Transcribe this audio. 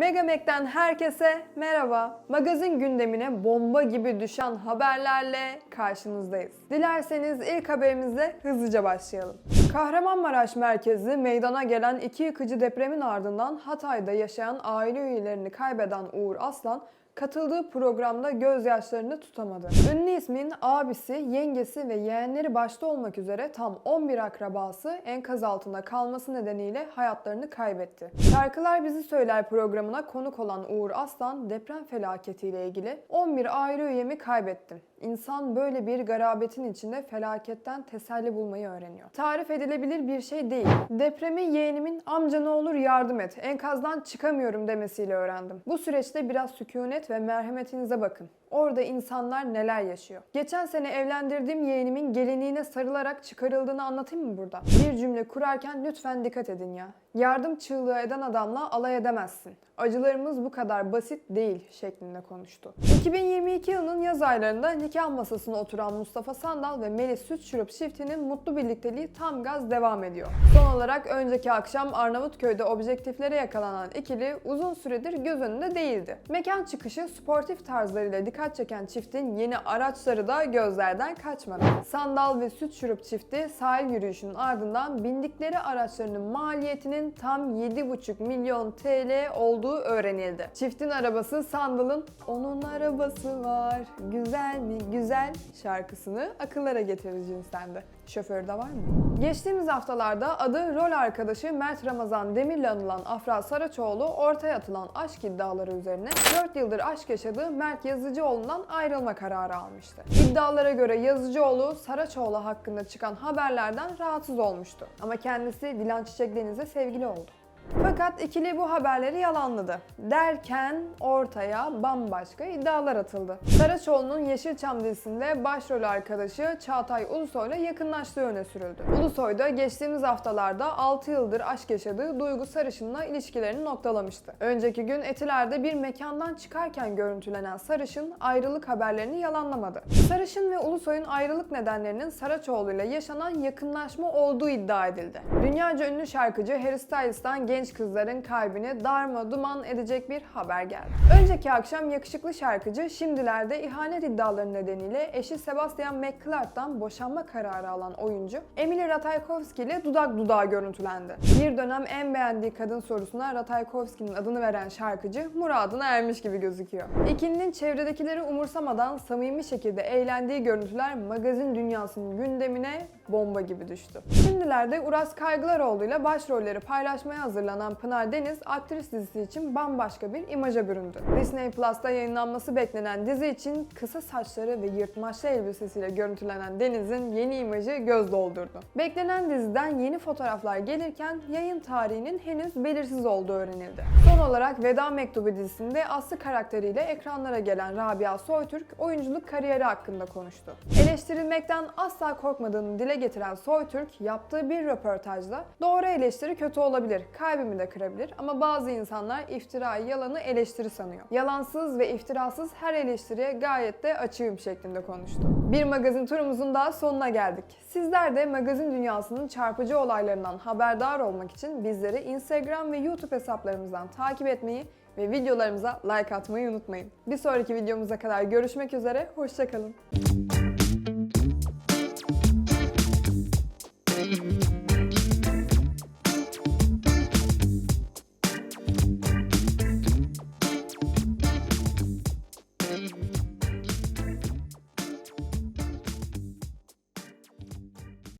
Megamek'ten herkese merhaba. Magazin gündemine bomba gibi düşen haberlerle karşınızdayız. Dilerseniz ilk haberimizle hızlıca başlayalım. Kahramanmaraş merkezli meydana gelen iki yıkıcı depremin ardından Hatay'da yaşayan aile üyelerini kaybeden Uğur Aslan katıldığı programda gözyaşlarını tutamadı. Ünlü ismin abisi, yengesi ve yeğenleri başta olmak üzere tam 11 akrabası enkaz altında kalması nedeniyle hayatlarını kaybetti. Şarkılar Bizi Söyler programına konuk olan Uğur Aslan deprem felaketiyle ilgili 11 aile üyemi kaybettim. İnsan böyle bir garabetin içinde felaketten teselli bulmayı öğreniyor. Tarif edilebilir bir şey değil. Depremi yeğenimin amca ne olur yardım et, enkazdan çıkamıyorum demesiyle öğrendim. Bu süreçte biraz sükunet ve merhametinize bakın. Orada insanlar neler yaşıyor. Geçen sene evlendirdiğim yeğenimin gelinliğine sarılarak çıkarıldığını anlatayım mı burada? Bir cümle kurarken lütfen dikkat edin ya. Yardım çığlığı eden adamla alay edemezsin. Acılarımız bu kadar basit değil şeklinde konuştu. 2022 yılının yaz aylarında nikah masasına oturan Mustafa Sandal ve Melis Süt Şurup çiftinin mutlu birlikteliği tam gaz devam ediyor. Son olarak önceki akşam Arnavutköy'de objektiflere yakalanan ikili uzun süredir göz önünde değildi. Mekan çıkışı sportif tarzlarıyla dikkat çeken çiftin yeni araçları da gözlerden kaçmadı. Sandal ve Süt Şurup çifti sahil yürüyüşünün ardından bindikleri araçlarının maliyetinin tam 7,5 milyon TL olduğu öğrenildi. Çiftin arabası Sandal'ın Onun arabası var güzel mi güzel şarkısını akıllara getirir cinstendi. Şoförü de var mı? Geçtiğimiz haftalarda adı rol arkadaşı Mert Ramazan Demir'le anılan Afra Saraçoğlu ortaya atılan aşk iddiaları üzerine 4 yıldır aşk yaşadığı Mert Yazıcıoğlu'ndan ayrılma kararı almıştı. İddialara göre Yazıcıoğlu Saraçoğlu hakkında çıkan haberlerden rahatsız olmuştu. Ama kendisi Dilan Çiçek Deniz'le sevgili oldu. Fakat ikili bu haberleri yalanladı. Derken ortaya bambaşka iddialar atıldı. Saraçoğlu'nun Yeşilçam dizisinde başrol arkadaşı Çağatay Ulusoy'la yakınlaştığı öne sürüldü. Ulusoy da geçtiğimiz haftalarda 6 yıldır aşk yaşadığı Duygu Sarışın'la ilişkilerini noktalamıştı. Önceki gün Etiler'de bir mekandan çıkarken görüntülenen Sarışın ayrılık haberlerini yalanlamadı. Sarışın ve Ulusoy'un ayrılık nedenlerinin Saraçoğlu'yla yaşanan yakınlaşma olduğu iddia edildi. Dünyaca ünlü şarkıcı Harry Styles'tan genç kızların kalbini darma duman edecek bir haber geldi. Önceki akşam yakışıklı şarkıcı şimdilerde ihanet iddiaları nedeniyle eşi Sebastian McClark'tan boşanma kararı alan oyuncu Emily Ratajkowski ile dudak dudağa görüntülendi. Bir dönem en beğendiği kadın sorusuna Ratajkowski'nin adını veren şarkıcı muradına ermiş gibi gözüküyor. İkilinin çevredekileri umursamadan samimi şekilde eğlendiği görüntüler magazin dünyasının gündemine bomba gibi düştü. Şimdilerde Uras Kaygılaroğlu ile başrolleri paylaşmaya hazırlanan Pınar Deniz, aktris dizisi için bambaşka bir imaja büründü. Disney Plus'ta yayınlanması beklenen dizi için kısa saçları ve yırtmaçlı elbisesiyle görüntülenen Deniz'in yeni imajı göz doldurdu. Beklenen diziden yeni fotoğraflar gelirken yayın tarihinin henüz belirsiz olduğu öğrenildi. Son olarak Veda Mektubu dizisinde Aslı karakteriyle ekranlara gelen Rabia Soytürk oyunculuk kariyeri hakkında konuştu. Eleştirilmekten asla korkmadığını dile getiren Soytürk yaptığı bir röportajda doğru eleştiri kötü olabilir, kalbimi de kırabilir ama bazı insanlar iftirayı, yalanı eleştiri sanıyor. Yalansız ve iftirasız her eleştiriye gayet de açığım şeklinde konuştu. Bir magazin turumuzun daha sonuna geldik. Sizler de magazin dünyasının çarpıcı olaylarından haberdar olmak için bizleri Instagram ve YouTube hesaplarımızdan takip etmeyi ve videolarımıza like atmayı unutmayın. Bir sonraki videomuza kadar görüşmek üzere, hoşçakalın.